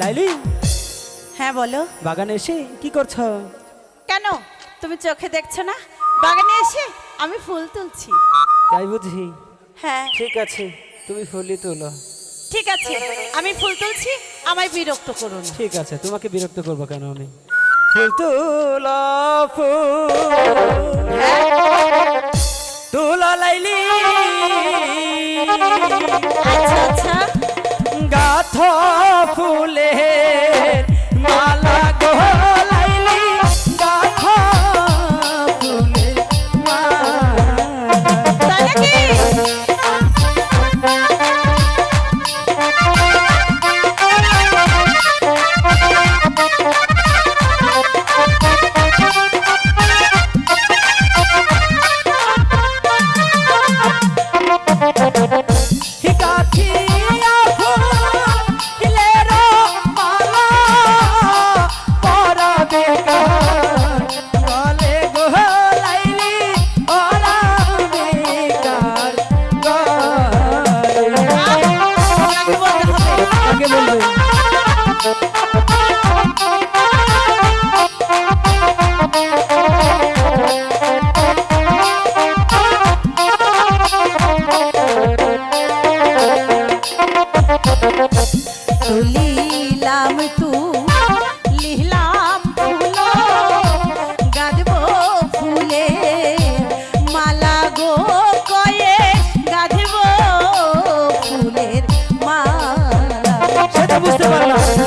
লাইলি? হ্যাঁ বলো। বাগানে এসে কি করছ? কেন? তুমি চোখে দেখছ না? বাগানে এসে আমি ফুল তুলছি। তাই বুঝি? হ্যাঁ। ঠিক আছে তুমি ফুলই তোলো। ঠিক আছে আমি ফুল তুলছি আমায় বিরক্ত করো না। ঠিক আছে তোমাকে বিরক্ত করব কেন আমি? ফুল তুলো ফুল। তুলো লাইলি। আচ্ছা আচ্ছা। ফুলে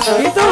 কিন্তু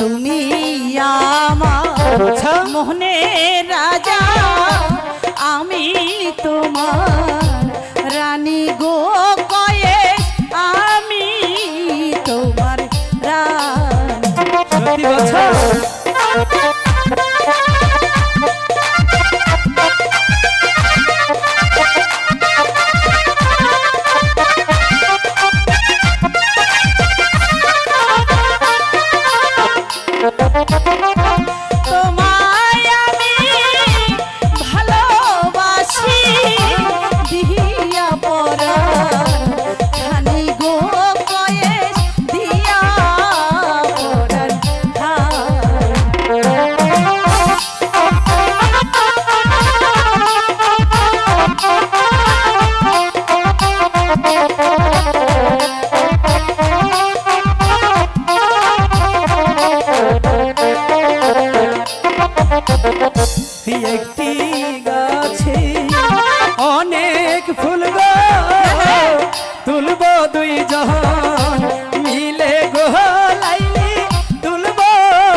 তুমি আমার মোহনে রাজা আমি তোমার রানী গো কয়ে আমি তোমার রানী। একটি গাছে অনেক ফুল গো, তুলব দুই জহন মিলে গো, লাইলি তুলব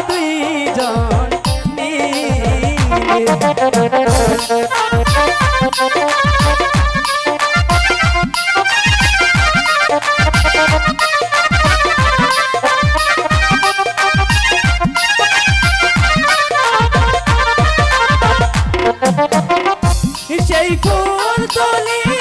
দুই জন মিলে। তাই কোন তলে।